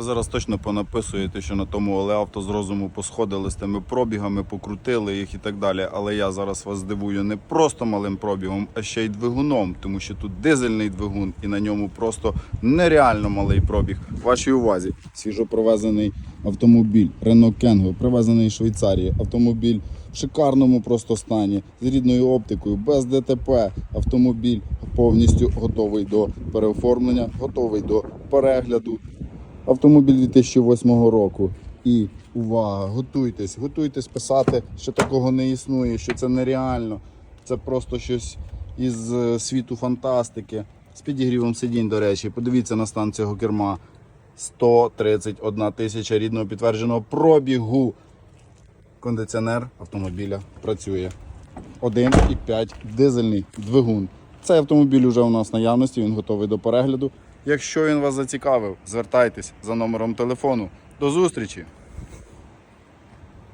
Ви зараз точно понаписуєте, що на тому Олеавто з розуму посходили з тими пробігами, покрутили їх і так далі. Але я зараз вас здивую не просто малим пробігом, а ще й двигуном, тому що тут дизельний двигун і на ньому просто нереально малий пробіг. Вашій увазі свіжопровезений автомобіль Renault Kangoo, привезений з Швейцарії. Автомобіль в шикарному просто стані з рідною оптикою, без ДТП. Автомобіль повністю готовий до переоформлення, готовий до перегляду. Автомобіль 2008 року. І увага, готуйтесь, готуйтесь писати, що такого не існує, що це нереально. Це просто щось із е, світу фантастики. З підігрівом сидінь, до речі, подивіться на стан цього керма. 131 тисяча рідного підтвердженого пробігу. Кондиціонер автомобіля працює. 1,5 дизельний двигун. Цей автомобіль вже у нас наявності, він готовий до перегляду. Якщо він вас зацікавив, звертайтесь за номером телефону. До зустрічі!